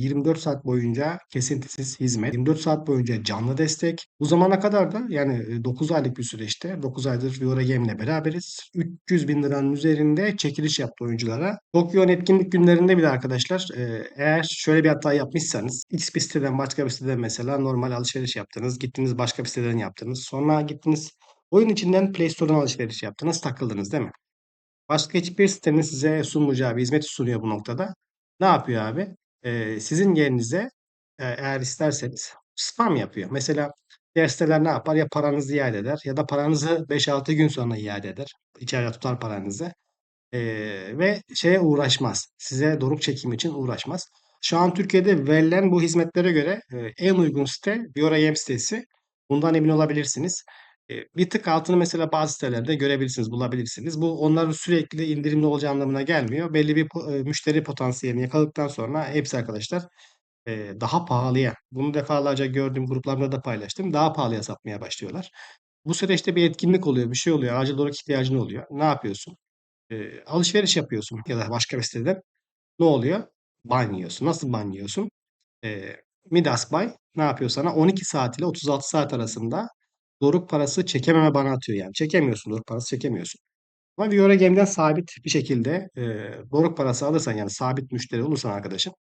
24 saat boyunca kesintisiz hizmet, 24 saat boyunca canlı destek. Bu zamana kadar da yani 9 aylık bir süreçte 9 aydır Viora Game ile beraberiz. 300 bin liranın üzerinde çekiliş yaptı oyunculara. Tokyo'nun etkinlik günlerinde bile arkadaşlar e, eğer şöyle bir hata yapmışsanız X bir siteden başka bir siteden mesela normal alışveriş yaptınız. Gittiniz başka bir siteden yaptınız. Sonra gittiniz oyun içinden Play Store'dan alışveriş yaptınız. Takıldınız değil mi? Başka hiçbir sitenin size sunmayacağı bir hizmeti sunuyor bu noktada. Ne yapıyor abi? Ee, sizin yerinize e, eğer isterseniz spam yapıyor. Mesela diğer ne yapar? Ya paranızı iade eder ya da paranızı 5-6 gün sonra iade eder. İçeride tutar paranızı. Ee, ve şeye uğraşmaz. Size doruk çekim için uğraşmaz. Şu an Türkiye'de verilen bu hizmetlere göre e, en uygun site Biora sitesi. Bundan emin olabilirsiniz. Bir tık altını mesela bazı sitelerde görebilirsiniz, bulabilirsiniz. Bu onların sürekli indirimli olacağı anlamına gelmiyor. Belli bir müşteri potansiyelini yakaladıktan sonra hepsi arkadaşlar daha pahalıya, bunu defalarca gördüğüm gruplarımda da paylaştım. Daha pahalıya satmaya başlıyorlar. Bu süreçte bir etkinlik oluyor, bir şey oluyor, acil olarak ihtiyacın oluyor. Ne yapıyorsun? Alışveriş yapıyorsun ya da başka bir siteden. Ne oluyor? Ban yiyorsun. Nasıl ban yiyorsun? Midas Buy ne yapıyor sana? 12 saat ile 36 saat arasında doruk parası çekememe bana atıyor yani. Çekemiyorsun doruk parası çekemiyorsun. Ama Viora Game'den sabit bir şekilde e, doruk parası alırsan yani sabit müşteri olursan arkadaşım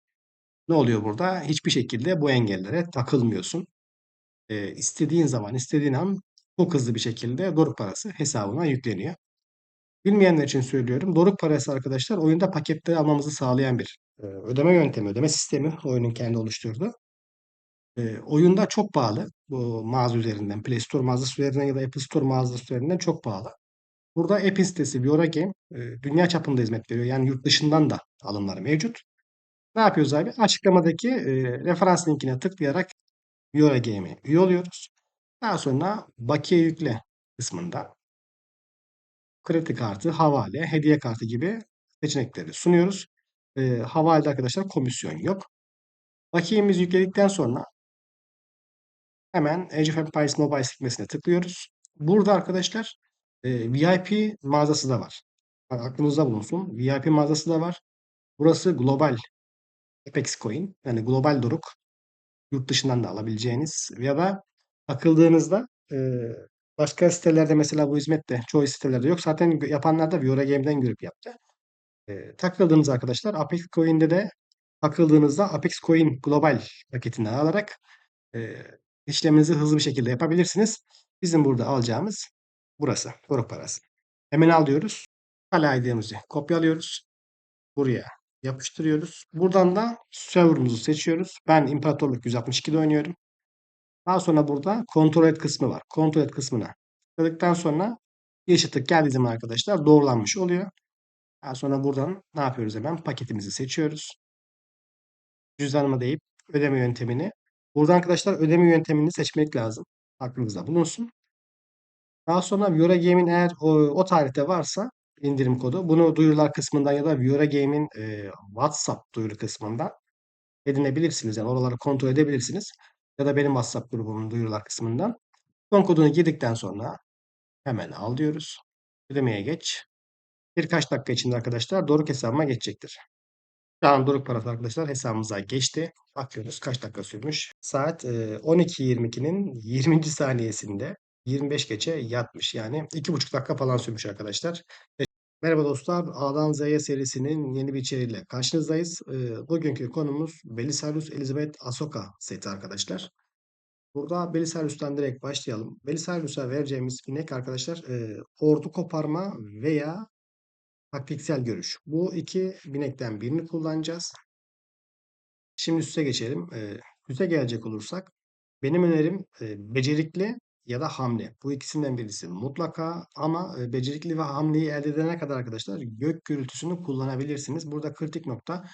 ne oluyor burada? Hiçbir şekilde bu engellere takılmıyorsun. E, istediğin zaman, istediğin an çok hızlı bir şekilde doruk parası hesabına yükleniyor. Bilmeyenler için söylüyorum. Doruk parası arkadaşlar oyunda paketleri almamızı sağlayan bir ödeme yöntemi, ödeme sistemi oyunun kendi oluşturduğu. E, oyunda çok pahalı. Bu mağaza üzerinden, Play Store mağazası üzerinden ya da Apple Store mağazası üzerinden çok pahalı. Burada App'in sitesi Viora Game e, dünya çapında hizmet veriyor. Yani yurt dışından da alımları mevcut. Ne yapıyoruz abi? Açıklamadaki e, referans linkine tıklayarak Viora Game'e üye oluyoruz. Daha sonra bakiye yükle kısmında kredi kartı, havale, hediye kartı gibi seçenekleri sunuyoruz. E, havalede arkadaşlar komisyon yok. Bakiyemizi yükledikten sonra hemen Age of Empires Mobile sekmesine tıklıyoruz. Burada arkadaşlar e, VIP mağazası da var. Bak, aklınızda bulunsun. VIP mağazası da var. Burası global Apex Coin. Yani global doruk. Yurt dışından da alabileceğiniz ya da takıldığınızda e, başka sitelerde mesela bu hizmet de çoğu sitelerde yok. Zaten yapanlar da Viora Game'den görüp yaptı. E, takıldığınız arkadaşlar Apex Coin'de de takıldığınızda Apex Coin global paketini alarak e, işleminizi hızlı bir şekilde yapabilirsiniz. Bizim burada alacağımız burası. Doruk parası. Hemen al diyoruz. Hala ID'mizi kopyalıyoruz. Buraya yapıştırıyoruz. Buradan da server'ımızı seçiyoruz. Ben İmparatorluk 162'de oynuyorum. Daha sonra burada kontrol et kısmı var. Kontrol et kısmına tıkladıktan sonra yeşil tık geldiği zaman arkadaşlar doğrulanmış oluyor. Daha sonra buradan ne yapıyoruz hemen? Paketimizi seçiyoruz. Cüzdanıma deyip ödeme yöntemini. Burada arkadaşlar ödeme yöntemini seçmek lazım. Aklınızda bulunsun. Daha sonra Viora eğer o, o tarihte varsa indirim kodu. Bunu duyurular kısmından ya da Viora e, WhatsApp duyuru kısmından edinebilirsiniz. Yani oraları kontrol edebilirsiniz. Ya da benim WhatsApp grubumun duyurular kısmından. Son kodunu girdikten sonra hemen al diyoruz. Ödemeye geç. Birkaç dakika içinde arkadaşlar Doruk hesabıma geçecektir. Şu an Doruk parası arkadaşlar hesabımıza geçti. Bakıyoruz kaç dakika sürmüş. Saat e, 12.22'nin 20. saniyesinde 25 geçe yatmış. Yani 2,5 dakika falan sürmüş arkadaşlar. Merhaba dostlar. A'dan Z'ye serisinin yeni bir içeriğiyle karşınızdayız. Bugünkü konumuz Belisarius Elizabeth Asoka seti arkadaşlar. Burada Belisarius'tan direkt başlayalım. Belisarius'a vereceğimiz inek arkadaşlar ordu koparma veya taktiksel görüş. Bu iki binekten birini kullanacağız. Şimdi üste geçelim. E, üste gelecek olursak benim önerim e, becerikli ya da hamle. Bu ikisinden birisi mutlaka ama e, becerikli ve hamleyi elde edene kadar arkadaşlar gök gürültüsünü kullanabilirsiniz. Burada kritik nokta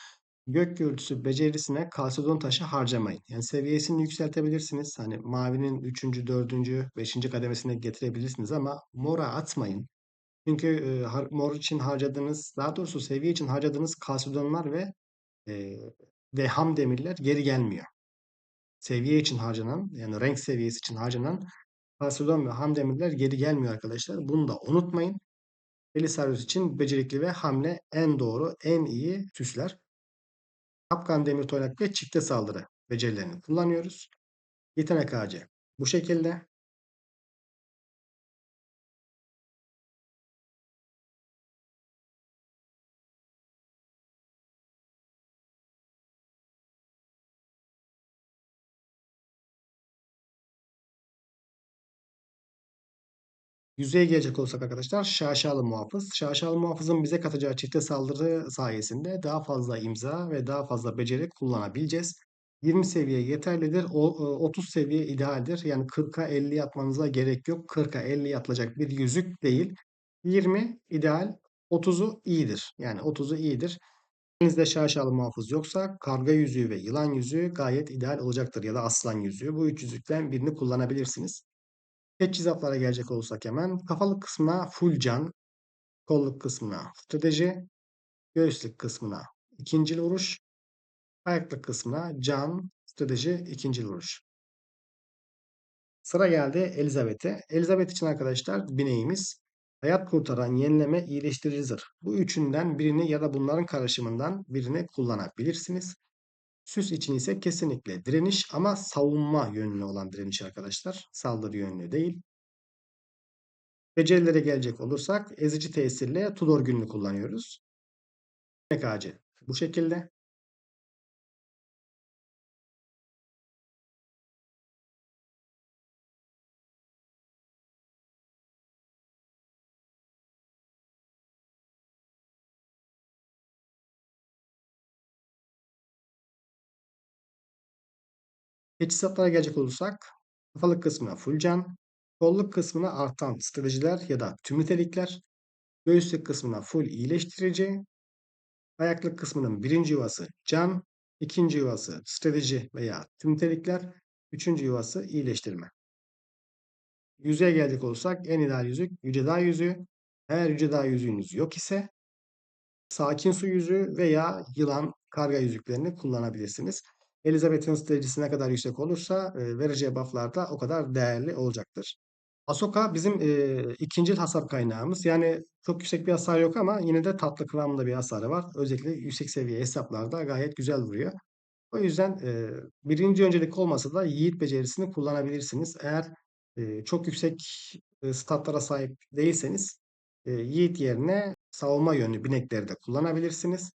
gök gürültüsü becerisine kalsedon taşı harcamayın. Yani seviyesini yükseltebilirsiniz. Hani mavinin 3. 4. 5. kademesine getirebilirsiniz ama mora atmayın. Çünkü e, mor için harcadığınız, daha doğrusu seviye için harcadığınız kalsedonlar ve e, ve ham demirler geri gelmiyor. Seviye için harcanan, yani renk seviyesi için harcanan kalsedon ve ham demirler geri gelmiyor arkadaşlar. Bunu da unutmayın. Belisarius için becerikli ve hamle en doğru, en iyi süsler. Kapkan demir toynak ve çifte saldırı becerilerini kullanıyoruz. Yetenek ağacı bu şekilde. Yüzeye gelecek olsak arkadaşlar şaşalı muhafız. Şaşalı muhafızın bize katacağı çifte saldırı sayesinde daha fazla imza ve daha fazla beceri kullanabileceğiz. 20 seviye yeterlidir. O, 30 seviye idealdir. Yani 40'a 50 atmanıza gerek yok. 40'a 50 atılacak bir yüzük değil. 20 ideal, 30'u iyidir. Yani 30'u iyidir. Elinizde şaşalı muhafız yoksa karga yüzüğü ve yılan yüzüğü gayet ideal olacaktır. Ya da aslan yüzüğü. Bu üç yüzükten birini kullanabilirsiniz. Teçhizatlara gelecek olursak hemen kafalık kısmına full can, kolluk kısmına strateji, göğüslük kısmına ikincil vuruş, ayaklık kısmına can, strateji, ikincil vuruş. Sıra geldi Elizabeth'e. Elizabeth için arkadaşlar bineğimiz hayat kurtaran, yenileme, iyileştirici zırh. Bu üçünden birini ya da bunların karışımından birini kullanabilirsiniz. Süs için ise kesinlikle direniş ama savunma yönlü olan direniş arkadaşlar. Saldırı yönlü değil. Becerilere gelecek olursak ezici tesirle Tudor gününü kullanıyoruz. Yetenek ağacı bu şekilde. Teçhizatlara gelecek olursak kafalık kısmına full can, kolluk kısmına artan stratejiler ya da tüm nitelikler, göğüslük kısmına full iyileştirici, ayaklık kısmının birinci yuvası can, ikinci yuvası strateji veya tüm nitelikler, üçüncü yuvası iyileştirme. Yüzeye gelecek olursak en ideal yüzük Yüce Dağ yüzüğü. Eğer Yüce Dağ yüzüğünüz yok ise sakin su yüzüğü veya yılan karga yüzüklerini kullanabilirsiniz. Elizabeth'in stratejisi ne kadar yüksek olursa e, vereceği bufflar da o kadar değerli olacaktır. Ahsoka bizim e, ikinci hasar kaynağımız. Yani çok yüksek bir hasar yok ama yine de tatlı kıvamında bir hasarı var. Özellikle yüksek seviye hesaplarda gayet güzel vuruyor. O yüzden e, birinci öncelik olmasa da yiğit becerisini kullanabilirsiniz. Eğer e, çok yüksek e, statlara sahip değilseniz e, yiğit yerine savunma yönlü binekleri de kullanabilirsiniz.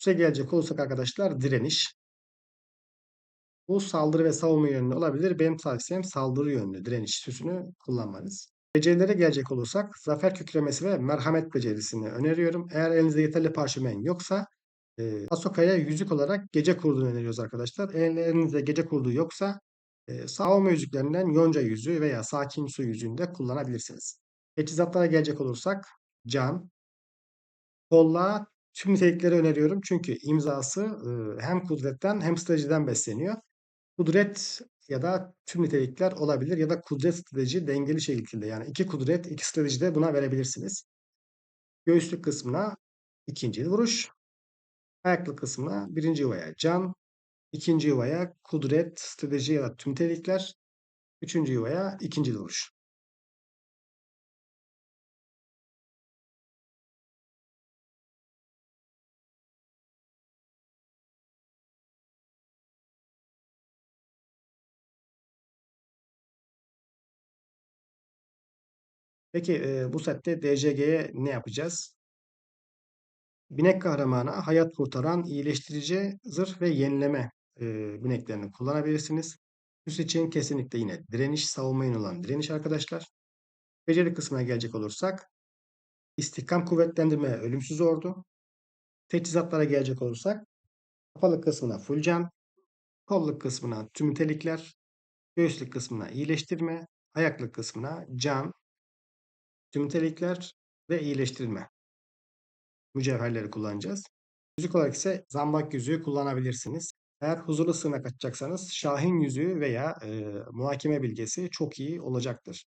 Üste gelecek olursak arkadaşlar direniş. Bu saldırı ve savunma yönlü olabilir. Benim tavsiyem saldırı yönlü direniş süsünü kullanmanız. Becerilere gelecek olursak zafer kükremesi ve merhamet becerisini öneriyorum. Eğer elinizde yeterli parşömen yoksa e, Asoka'ya yüzük olarak gece kurduğunu öneriyoruz arkadaşlar. Eğer elinizde gece kurduğu yoksa e, savunma yüzüklerinden yonca yüzüğü veya sakin su yüzüğünü de kullanabilirsiniz. Teçhizatlara gelecek olursak can, kolla tüm nitelikleri öneriyorum. Çünkü imzası e, hem kudretten hem stratejiden besleniyor. Kudret ya da tüm nitelikler olabilir ya da kudret strateji dengeli şekilde yani iki kudret iki strateji de buna verebilirsiniz. Göğüslük kısmına ikinci vuruş. Ayaklı kısmına birinci yuvaya can, ikinci yuvaya kudret, strateji ya da tüm nitelikler, üçüncü yuvaya ikinci vuruş. Peki e, bu sette DCG'ye ne yapacağız? Binek kahramana hayat kurtaran iyileştirici zırh ve yenileme e, bineklerini kullanabilirsiniz. Üst için kesinlikle yine direniş, savunmayın olan direniş arkadaşlar. Beceri kısmına gelecek olursak istihkam kuvvetlendirme ölümsüz ordu. Teçhizatlara gelecek olursak kapalı kısmına full can, kolluk kısmına tüm nitelikler, göğüslük kısmına iyileştirme, ayaklık kısmına can, tüm nitelikler ve iyileştirme mücevherleri kullanacağız. Yüzük olarak ise zambak yüzüğü kullanabilirsiniz. Eğer huzurlu sığınak açacaksanız Şahin yüzüğü veya e, muhakeme bilgesi çok iyi olacaktır.